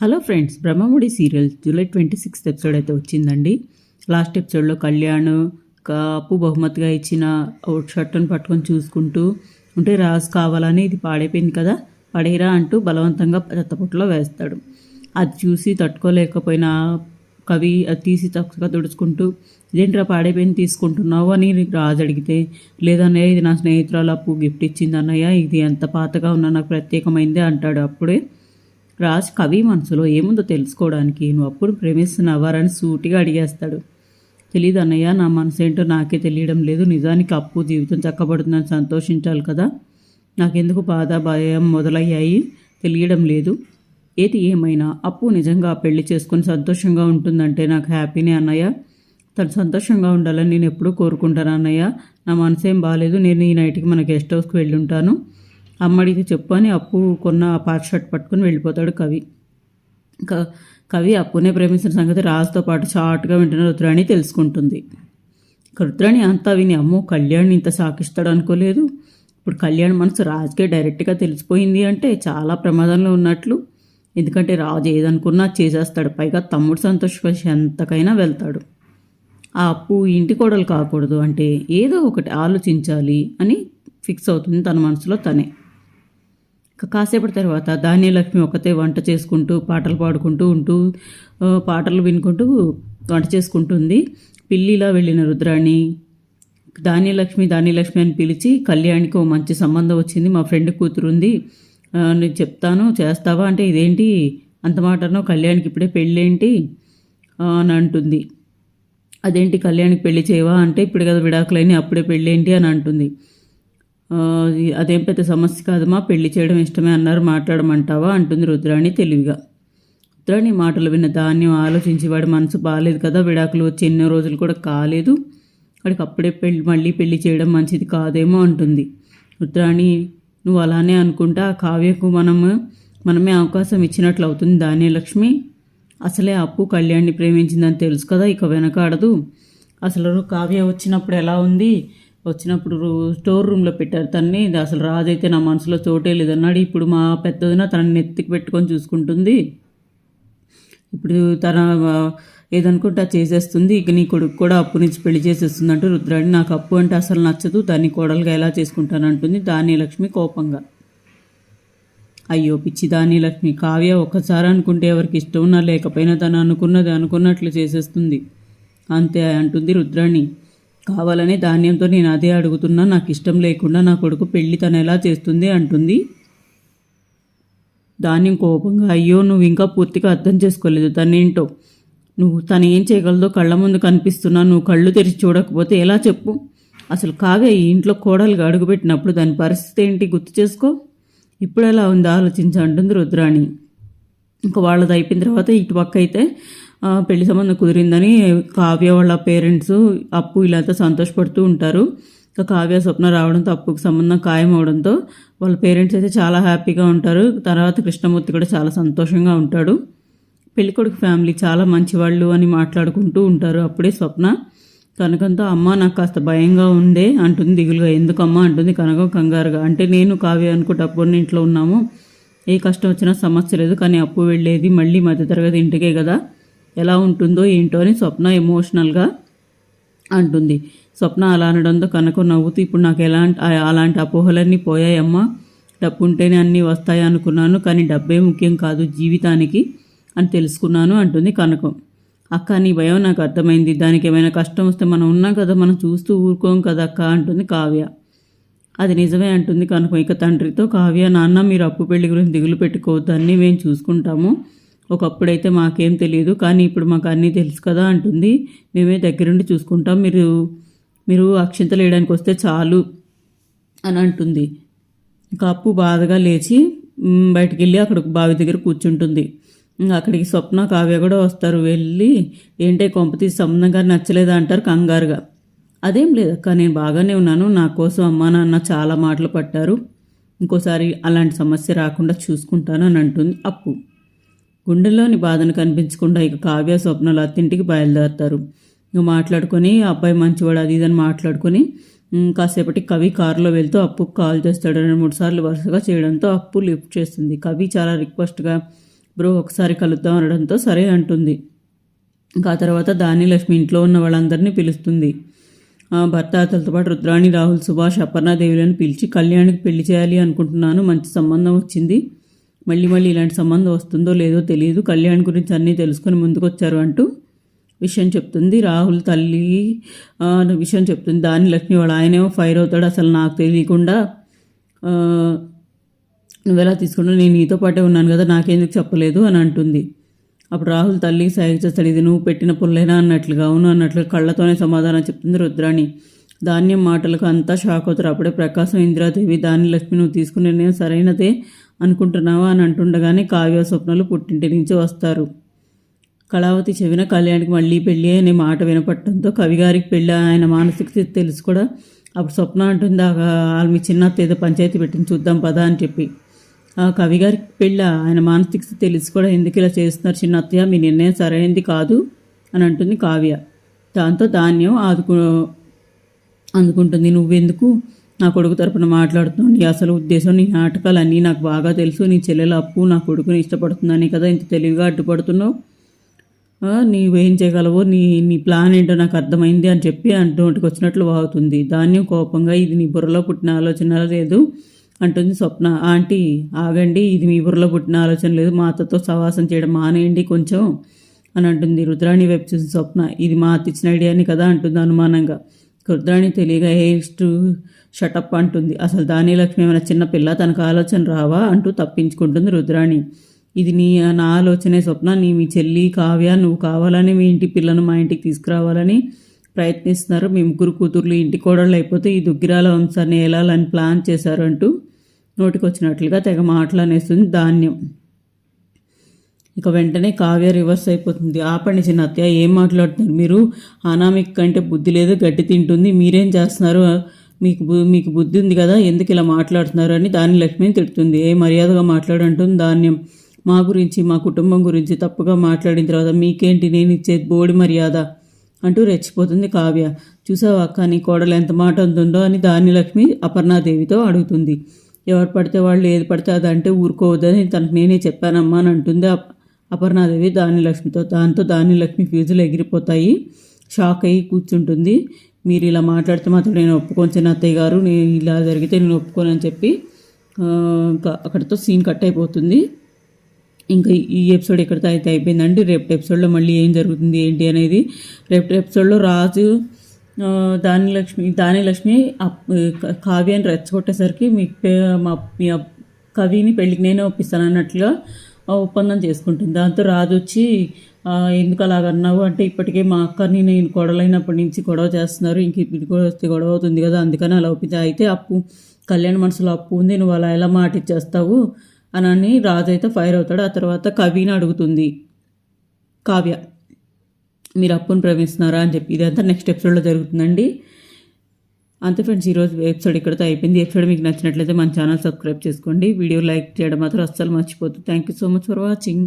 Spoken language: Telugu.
Hello friends Brahmamudi serial July twenty sixth episode అయితే వచ్చిందండి. లాస్ట్ ఎపిసోడ్లో కళ్యాణ్ అప్పు బహుమతిగా ఇచ్చిన షర్ట్ను పట్టుకొని చూసుకుంటూ ఉంటే రాజు కావాలని ఇది పాడైపోయింది కదా పడేరా అంటూ బలవంతంగా చెత్తపుట్లో వేస్తాడు. అది చూసి తట్టుకోలేకపోయిన కవి అది తీసి చక్కగా తుడుచుకుంటూ ఇదేంట్రా పాడైపోయింది తీసుకుంటున్నావు? అని రాజు అడిగితే లేదన్నయ్య ఇది నా స్నేహితురాలు అప్పు గిఫ్ట్ ఇచ్చింది అన్నయ్య ఇది ఎంత పాతగా ఉన్నా నాకు ప్రత్యేకమైందే అంటాడు. అప్పుడే రాజ్ కవి మనసులో ఏముందో తెలుసుకోవడానికి నువ్వు అప్పుడు ప్రేమిస్తున్నావారని సూటిగా అడిగేస్తాడు. తెలియదు అన్నయ్య నా మనసు ఏంటో నాకే తెలియడం లేదు. నిజానికి అప్పు జీవితం చక్కబడుతుందని సంతోషించాలి కదా. నాకెందుకు బాధ భయం మొదలయ్యాయి? తెలియడం లేదు. ఏది ఏమైనా అప్పు నిజంగా పెళ్ళి చేసుకుని సంతోషంగా ఉంటుందంటే నాకు హ్యాపీనే అన్నయ్య. తను సంతోషంగా ఉండాలని నేను ఎప్పుడూ కోరుకుంటాను అన్నయ్య. నా మనసేం బాగాలేదు నేను ఈ నైట్కి మన గెస్ట్ హౌస్కి వెళ్ళి ఉంటాను అమ్మడికి చెప్పు అని అప్పు కొన్న పాత షర్ట్ పట్టుకుని వెళ్ళిపోతాడు కవి. క- కవి అప్పునే ప్రేమించిన సంగతి రాజుతో పాటు షార్ట్గా వింటున్న రుద్రాణి తెలుసుకుంటుంది. రుద్రాణి అంతా విని అమ్మో కళ్యాణ్ ఇంత సాకిస్తాడు అనుకోలేదు. ఇప్పుడు కళ్యాణ్ మనసు రాజుకే డైరెక్ట్గా తెలిసిపోయింది అంటే చాలా ప్రమాదంలో ఉన్నట్లు. ఎందుకంటే రాజు ఏదనుకున్నా చేసేస్తాడు. పైగా తమ్ముడు సంతోషపరిచి ఎంతకైనా వెళ్తాడు. ఆ అప్పు ఇంటి కోడలు కాకూడదు అంటే ఏదో ఒకటి ఆలోచించాలి అని ఫిక్స్ అవుతుంది తన మనసులో తనే. కాసేపటి తర్వాత ధాన్యలక్ష్మి ఒకతే వంట చేసుకుంటూ పాటలు పాడుకుంటూ ఉంటూ పాటలు వినుకుంటూ వంట చేసుకుంటుంది. పిల్లిలా వెళ్ళిన రుద్రాణి ధాన్యలక్ష్మి ధాన్యలక్ష్మి అని పిలిచి కళ్యాణికి ఓ మంచి సంబంధం వచ్చింది. మా ఫ్రెండ్ కూతురుంది. ఉంది నేను చెప్తాను చేస్తావా అంటే ఇదేంటి? అంత మాటనో కళ్యాణ్కి ఇప్పుడే పెళ్ళేంటి? అని అంటుంది. అదేంటి కళ్యాణికి పెళ్ళి చేయవా అంటే ఇప్పుడు కదా విడాకులైన అప్పుడే పెళ్ళేంటి అని అంటుంది. అదేం పెద్ద సమస్య కాదమ్మా పెళ్ళి చేయడం ఇష్టమే అన్నారు మాట్లాడమంటావా? అంటుంది రుద్రాణి తెలివిగా. రుద్రాణి మాటలు విన్న ధాన్యం ఆలోచించి వాడి మనసు బాగాలేదు కదా విడాకులు వచ్చి ఎన్నో రోజులు కూడా కాలేదు. వాడికి అప్పుడే పెళ్ళి మళ్ళీ పెళ్ళి చేయడం మంచిది కాదేమో అంటుంది. రుద్రాణి నువ్వు అలానే అనుకుంటా ఆ కావ్యకు మనము మనమే అవకాశం ఇచ్చినట్లు అవుతుంది ధాన్యలక్ష్మి. అసలే అప్పు కళ్యాణ్ని ప్రేమించిందని తెలుసు కదా ఇక వెనకాడదు. అసలు కావ్య వచ్చినప్పుడు ఎలా ఉంది? వచ్చినప్పుడు రూ- స్టోర్ రూమ్లో పెట్టారు. తన్ని ఇది అసలు రాజైతే నా మనసులో చోటే లేదన్నాడు ఇప్పుడు మా పెద్దదిన తనని నెత్తికి పెట్టుకొని చూసుకుంటుంది. ఇప్పుడు తన ఏదనుకుంటే చేసేస్తుంది. ఇక నీ కొడుకు కూడా అప్పు నుంచి పెళ్ళి చేసేస్తుంది అంటూ రుద్రాణి నాకు అప్పు అంటే అసలు నచ్చదు. దాన్ని కోడలుగా ఎలా చేసుకుంటానంటుంది ధాన్యలక్ష్మి కోపంగా. అయ్యో పిచ్చి ధాన్యలక్ష్మి. కావ్య ఒక్కసారి అనుకుంటే ఎవరికి ఇష్టం ఉన్నా లేకపోయినా తను అనుకున్నది అనుకున్నట్లు చేసేస్తుంది. అంతే అంటుంది రుద్రాణి. కావాలని ధాన్యంతో నేను అదే అడుగుతున్నా నాకు ఇష్టం లేకుండా నా కొడుకు పెళ్ళి తను ఎలా చేస్తుంది అంటుంది. ధాన్యం కోపంగా అయ్యో నువ్వు ఇంకా పూర్తిగా అర్థం చేసుకోలేదు. తనేంటో? నువ్వు తను ఏం చేయగలదో కళ్ళ ముందు కనిపిస్తున్నా నువ్వు కళ్ళు తెరిచి చూడకపోతే ఎలా చెప్పు? అసలు కావ్య ఈ ఇంట్లో కోడలుగా అడుగుపెట్టినప్పుడు దాని పరిస్థితి ఏంటి గుర్తు చేసుకో? ఇప్పుడు ఎలా ఉంది? ఆలోచించి అంటుంది రుద్రాణి. ఇంకా వాళ్ళది అయిపోయిన తర్వాత ఇటు పక్క అయితే పెళ్ళి సంబంధం కుదిరిందని కావ్య వాళ్ళ పేరెంట్స్ అప్పు ఇలాంతా సంతోషపడుతూ ఉంటారు. ఇంకా కావ్య స్వప్న రావడంతో అప్పుకు సంబంధం ఖాయం అవడంతో వాళ్ళ పేరెంట్స్ అయితే చాలా హ్యాపీగా ఉంటారు. తర్వాత కృష్ణమూర్తి కూడా చాలా సంతోషంగా ఉంటాడు. పెళ్ళికొడుకు ఫ్యామిలీ చాలా మంచివాళ్ళు అని మాట్లాడుకుంటూ ఉంటారు అప్పుడే స్వప్న. కనకంతో అమ్మ నాకు కాస్త భయంగా ఉండే అంటుంది దిగులుగా. ఎందుకమ్మా? అంటుంది కనకం కంగారుగా. అంటే నేను కావ్య అనుకుంటే అప్పుడు ఇంట్లో ఉన్నాము. ఏ కష్టం వచ్చినా సమస్య లేదు కానీ అప్పు వెళ్ళేది మళ్ళీ మధ్యతరగతి ఇంటికే కదా. ఎలా ఉంటుందో ఏంటో అని స్వప్న ఎమోషనల్గా అంటుంది. స్వప్న అలా అనడంతో కనక నవ్వుతూ ఇప్పుడు నాకు ఎలాంటి అలాంటి అపోహలన్నీ పోయాయమ్మా. డబ్బు ఉంటేనే అన్నీ వస్తాయి అనుకున్నాను కానీ డబ్బే ముఖ్యం కాదు జీవితానికి అని తెలుసుకున్నాను అంటుంది కనకం. అక్క నీ భయం నాకు అర్థమైంది. దానికి ఏమైనా కష్టం వస్తే మనం ఉన్నాం కదా మనం చూస్తూ ఊరుకోం కదా అక్క అంటుంది కావ్య. అది నిజమే అంటుంది కనుక. ఇక తండ్రితో కావ్య నాన్న మీరు అప్పు పెళ్ళి గురించి దిగులు పెట్టుకోవద్దు. అన్నీ మేము చూసుకుంటాము. ఒకప్పుడైతే మాకేం తెలియదు కానీ ఇప్పుడు మాకు అన్నీ తెలుసు కదా అంటుంది. మేమే దగ్గరుండి చూసుకుంటాం. మీరు మీరు అక్షింతలు వేయడానికి వస్తే చాలు అని అంటుంది. ఇంకా అప్పు బాధగా లేచి బయటికి వెళ్ళి అక్కడ బావి దగ్గర కూర్చుంటుంది. అక్కడికి స్వప్న కావ్య కూడా వస్తారు. వెళ్ళి ఏంటే కొంపతి సంబంధం గారు నచ్చలేదా అంటారు కంగారుగా. అదేం లేదక్క నేను బాగానే ఉన్నాను. నా కోసం అమ్మా నాన్న చాలా మాటలు పట్టారు. ఇంకోసారి అలాంటి సమస్య రాకుండా చూసుకుంటాను అని అంటుంది అప్పు. గుండెల్లోని బాధను కనిపించకుండా ఇక కావ్య స్వప్నలు అత్తింటికి బయలుదేరుతారు. ఇక మాట్లాడుకొని అబ్బాయి మంచివాడు అది ఇదని మాట్లాడుకొని కాసేపటి కవి కారులో వెళ్తూ అప్పు కాల్ చేస్తాడు. రెండు మూడు సార్లు వరుసగా చేయడంతో అప్పు లిఫ్ట్ చేస్తుంది. కవి చాలా రిక్వెస్ట్గా బ్రో ఒకసారి కలుద్దాం అనడంతో సరే అంటుంది. ఇంకా తర్వాత దాని లక్ష్మి ఇంట్లో ఉన్న వాళ్ళందరినీ పిలుస్తుంది. ఆ భర్త అతనితో పాటు రుద్రాణి రాహుల్ సుభాష్ అపర్ణాదేవులను పిలిచి కళ్యాణ్కి పెళ్ళి చేయాలి అనుకుంటున్నాను. మంచి సంబంధం వచ్చింది. మళ్ళీ మళ్ళీ ఇలాంటి సంబంధం వస్తుందో లేదో తెలియదు. కళ్యాణ్ గురించి అన్నీ తెలుసుకొని ముందుకు వచ్చారు అంటూ విషయం చెప్తుంది. రాహుల్ తల్లి విషయం చెప్తుంది. దాని లక్ష్మి వాళ్ళ ఆయనేమో ఫైర్ అవుతాడు అసలు నాకు తెలియకుండా. నువ్వు ఎలా తీసుకున్నావు? నేను నీతో పాటే ఉన్నాను కదా నాకెందుకు చెప్పలేదు అని అంటుంది. అప్పుడు రాహుల్ తల్లి సహాయం చేస్తాడు ఇది నువ్వు పెట్టిన పుల్లేనా అన్నట్లుగా అవును అన్నట్లు కళ్ళతోనే సమాధానం చెప్తుంది రుద్రాణి. ధాన్యం మాటలకు అంతా షాక్ అవుతారు. అప్పుడే ప్రకాశం ఇందిరాదేవి దాని లక్ష్మి నువ్వు తీసుకునే సరైనదే అనుకుంటున్నావా అని అంటుండగానే కావ్య స్వప్నలు పుట్టింటి నుంచి వస్తారు. కళావతి చెవిన కళ్యాణ్కి మళ్ళీ పెళ్ళి అనే మాట వినపడటంతో కవిగారికి పెళ్ళి ఆయన మానసిక స్థితి తెలుసు కూడా. అప్పుడు స్వప్న అంటుంది "ఆ, వాళ్ళ మీ చిన్న ఏదో పంచాయతీ పెట్టింది చూద్దాం పదా అని చెప్పి. ఆ కవిగారికి పెళ్ళ? ఆయన మానసిక స్థితి తెలిసి కూడా ఎందుకు ఇలా చేస్తున్నారు చిన్న అత్తయ్య మీ నిర్ణయం సరైనది కాదు అని అంటుంది కావ్య. దాంతో ధాన్యం ఆదుకు అందుకుంటుంది నువ్వెందుకు నా కొడుకు తరపున మాట్లాడుతున్నావు. నీ అసలు ఉద్దేశం నీ నాటకాలన్నీ నాకు బాగా తెలుసు. నీ చెల్లెల అప్పు నా కొడుకుని ఇష్టపడుతుందని కదా ఇంత తెలివిగా అడ్డుపడుతున్నావు. నీవు నీవేం చేయగలవో నీ నీ ప్లాన్ ఏంటో నాకు అర్థమైంది అని చెప్పి అటువంటికి వచ్చినట్లు వాగుతుంది. ధాన్యం కోపంగా ఇది నీ బుర్రలో పుట్టిన ఆలోచన లేదు అంటుంది స్వప్న. ఆంటీ ఆగండి ఇది మీ బుర్రలో పుట్టిన ఆలోచన లేదు. మా అత్తతో సవాసం చేయడం మానేయండి కొంచెం అని అంటుంది రుద్రాణి వైపు చూసిన స్వప్న. ఇది మా అత్త ఇచ్చిన ఐడియాని కదా అంటుంది అనుమానంగా. రుద్రాణి తెలియగా ఏ ఇష్టు షటప్ అంటుంది. అసలు దాని లక్ష్మి ఏమైనా చిన్న పిల్ల తనకు ఆలోచన రావా? అంటూ తప్పించుకుంటుంది రుద్రాణి. ఇది నీ నా ఆలోచనే స్వప్న నీ మీ చెల్లి కావ్య నువ్వు కావాలని మీ ఇంటి పిల్లను మా ఇంటికి తీసుకురావాలని ప్రయత్నిస్తున్నారు. మీ ముగ్గురు కూతుర్లు ఇంటి కోడళ్ళు అయిపోతే ఈ దుగ్గిరాల వంశాన్ని ఏలాలని ప్లాన్ చేశారు? అంటూ నోటికి వచ్చినట్లుగా తెగ మాటలనేస్తుంది ధాన్యం. ఇక వెంటనే కావ్య రివర్స్ అయిపోతుంది. ఆపండి చిన్న అత్తయ్య ఏం మాట్లాడుతున్నారు మీరు? అనామిక్ కంటే బుద్ధి లేదు గడ్డి తింటుంది. మీరేం చేస్తున్నారు? మీకు మీకు బుద్ధి ఉంది కదా ఎందుకు ఇలా మాట్లాడుతున్నారు అని దాన్ని లక్ష్మిని తిడుతుంది. ఏ మర్యాదగా మాట్లాడంటుంది ధాన్యం. మా గురించి మా కుటుంబం గురించి తప్పుగా మాట్లాడిన తర్వాత మీకేంటి? నేను ఇచ్చేది బోడి మర్యాద అంటూ రెచ్చిపోతుంది కావ్య. చూసావా అక్క నీ కోడలు ఎంత మాట ఉందో అని దాని లక్ష్మి అపర్ణాదేవితో అడుగుతుంది. ఎవరు పడితే వాళ్ళు ఏది పడితే అది అంటే ఊరుకోవద్దని తనకు నేనే చెప్పానమ్మా అని అంటుంది అపర్ణాదేవి దానిలక్ష్మితో దాంతో దానిలక్ష్మి ఫ్యూజులు ఫీజులు ఎగిరిపోతాయి. షాక్ అయ్యి కూర్చుంటుంది. మీరు ఇలా మాట్లాడితే మాత్రం నేను ఒప్పుకోను చిన్న అత్తయ్య గారు. నేను ఇలా జరిగితే నేను ఒప్పుకోను అని చెప్పి అక్కడతో అక్కడితో సీన్ కట్ అయిపోతుంది. ఇంకా ఈ ఎపిసోడ్ ఎక్కడితో అయితే అయిపోయిందండి రేపటి ఎపిసోడ్లో మళ్ళీ ఏం జరుగుతుంది ఏంటి అనేది రేపు ఎపిసోడ్లో రాజు దానిలక్ష్మి దానిలక్ష్మి కావ్యాన్ని రెచ్చగొట్టేసరికి మీ పే- మా మీ కవిని పెళ్ళికి నేనే ఒప్పిస్తాను అన్నట్లుగా ఒప్పందం చేసుకుంటుంది. దాంతో రాజు వచ్చి ఎందుకు అలాగన్నావు అంటే ఇప్పటికే మా అక్కని నేను గొడవలైనప్పటి నుంచి గొడవ చేస్తున్నారు. ఇంక ఇప్పుడు కూడా వస్తే గొడవ అవుతుంది కదా అందుకని అలా ఒప్పింది అయితే అప్పు కళ్యాణ మనసులో అప్పు ఉంది నువ్వు అలా ఎలా మాట ఇచ్చేస్తావు? అని రాజు అయితే ఫైర్ అవుతాడు. ఆ తర్వాత కవిని అడుగుతుంది. కావ్య మీరు అప్పును ప్రేమిస్తున్నారా అని చెప్పి. ఇదంతా నెక్స్ట్ ఎపిసోడ్లో జరుగుతుందండి. అంతే ఫ్రెండ్స్ ఈరోజు ఎపిసోడ్ ఇక్కడితో అయిపోయింది. ఎపిసోడ్ మీకు నచ్చినట్లయితే మన ఛానల్ సబ్స్క్రైబ్ చేసుకోండి. వీడియో లైక్ చేయడం మాత్రం అస్సలు మర్చిపోతుంది thank you so much for watching